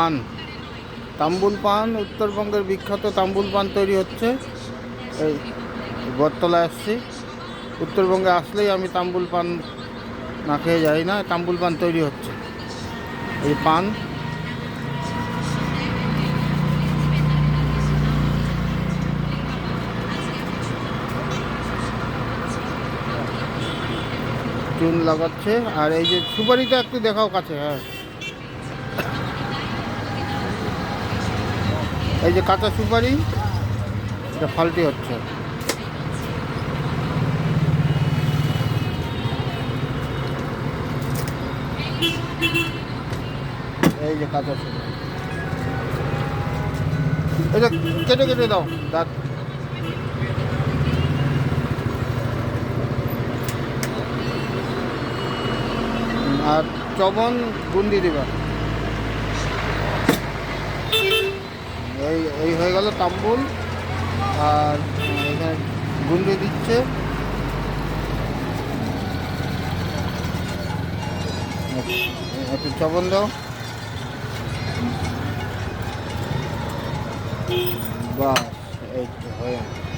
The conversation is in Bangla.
পান। তাম্বুল পান, উত্তরবঙ্গের বিখ্যাত তাম্বুল পান তৈরি হচ্ছে। এই বটতলায় আসছি। উত্তরবঙ্গে আসলেই আমি তাম্বুল পান না খেয়ে যাই না, তাম্বুল পান তৈরি হচ্ছে। এই পান। চুন লাগাচ্ছে। আর এই যে সুপারিটা একটু দেখাও কাছে হ্যাঁ। এই যে কাঁচা সুপারি, এটা ফাল্টি হচ্ছে। এই যে কাঁচা সুপারি। এটা কেটে কেটে দাও, দাঁত। আর চবন গুন্ডি দিবা। এই এই হয়ে গেল তাম্বুল। আর এখানে গুন্ডি দিচ্ছে। একটু চবন দাও। বাস এই হয়ে গেল।